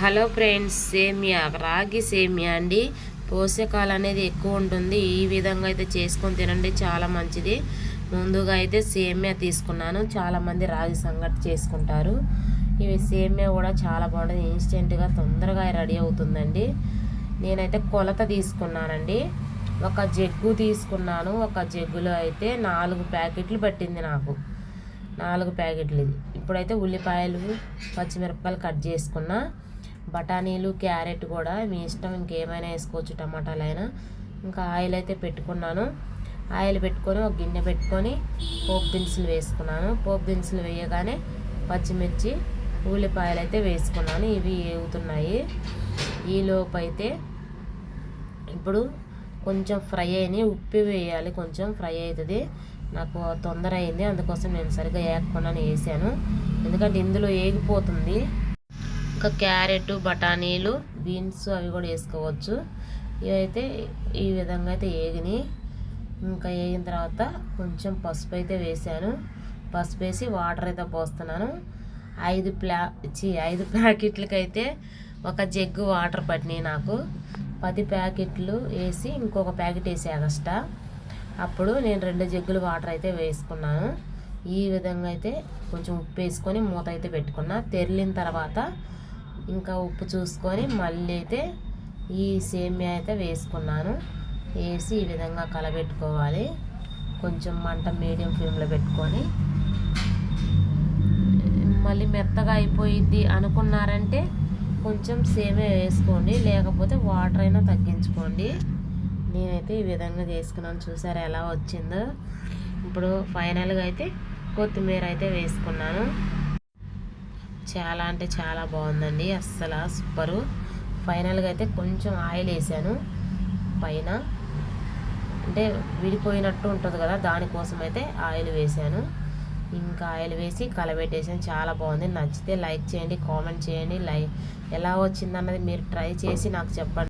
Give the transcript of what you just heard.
Hello friends సేమియా. రాగి సేమియా అండి. పోషకాలు అనేది ఎక్కువ ఉంటుంది. ఈ విధంగా అయితే చేసుకొని తినండి. చాలా మంచిది. ముందుగా అయితే సేమియా తీసుకున్నాను. చాలామంది రాగి సంగటి చేసుకుంటారు. ఇవి సేమియా కూడా చాలా బాగుంటుంది. ఇన్స్టెంట్గా తొందరగా రెడీ అవుతుందండి. నేనైతే కొలత తీసుకున్నానండి. ఒక జగ్గు తీసుకున్నాను. ఒక జగ్గులో అయితే నాలుగు ప్యాకెట్లు పట్టింది నాకు. నాలుగు ప్యాకెట్లు. ఇది ఇప్పుడైతే ఉల్లిపాయలు పచ్చిమిరపకాయలు కట్ చేసుకున్నా. బఠానీలు క్యారెట్ కూడా మీ ఇష్టం ఇంకేమైనా వేసుకోవచ్చు టమాటాలు అయినా. ఇంకా ఆయిల్ అయితే పెట్టుకున్నాను. ఆయిల్ పెట్టుకొని ఒక గిన్నె పెట్టుకొని పోపు దినుసులు వేసుకున్నాను. పోపు దినుసులు వేయగానే పచ్చిమిర్చి ఉల్లిపాయలు అయితే వేసుకున్నాను. ఇవి వేగుతున్నాయి ఈలోపు అయితే ఇప్పుడు కొంచెం ఫ్రై అయినాయి. ఉప్పు వేయాలి. కొంచెం ఫ్రై అవుతుంది. నాకు తొందర అయింది. అందుకోసం నేను సరిగ్గా వేయకుండా వేసాను. ఎందుకంటే ఇందులో వేగిపోతుంది ఇంకా క్యారెట్ బఠానీలు బీన్స్ అవి కూడా వేసుకోవచ్చు. ఇవైతే ఈ విధంగా అయితే వేగినాయి ఇంకా వేగిన తర్వాత కొంచెం పసుపు అయితే వేసాను. పసుపు వేసి వాటర్ అయితే పోస్తున్నాను. ఐదు ప్లా చి ఐదు ప్యాకెట్లకైతే ఒక జగ్గు వాటర్ పట్టినాయి నాకు. పది ప్యాకెట్లు వేసి ఇంకొక ప్యాకెట్ వేసి ఎగస్ట్రా అప్పుడు నేను రెండు జగ్గులు వాటర్ అయితే వేసుకున్నాను. ఈ విధంగా అయితే కొంచెం ఉప్పు వేసుకొని మూత అయితే పెట్టుకున్నా. తెరిలిన తర్వాత ఇంకా ఉప్పు చూసుకొని మళ్ళీ అయితే ఈ సేమియా అయితే వేసుకున్నాను. వేసి ఈ విధంగా కలబెట్టుకోవాలి. కొంచెం మంట మీడియం ఫ్లేమ్లో పెట్టుకొని. మళ్ళీ మెత్తగా అయిపోయిద్ది అనుకున్నారంటే కొంచెం సేమే వేసుకోండి. లేకపోతే వాటర్ అయినా తగ్గించుకోండి. నేనైతే ఈ విధంగా చేసుకున్నాను. చూసారు ఎలా వచ్చిందో? ఇప్పుడు ఫైనల్గా అయితే కొత్తిమీర అయితే వేసుకున్నాను. చాలా అంటే చాలా బాగుందండి. అస్సలు సూపరు. ఫైనల్గా అయితే కొంచెం ఆయిల్ వేసాను. పైన అంటే విడిపోయినట్టు ఉంటుంది కదా దానికోసం అయితే ఆయిల్ వేసాను. ఇంకా ఆయిల్ వేసి కలబెట్టేసాను. చాలా బాగుంది. నచ్చితే లైక్ చేయండి కామెంట్ చేయండి. లైక్ ఎలా వచ్చిందన్నది మీరు ట్రై చేసి నాకు చెప్పండి.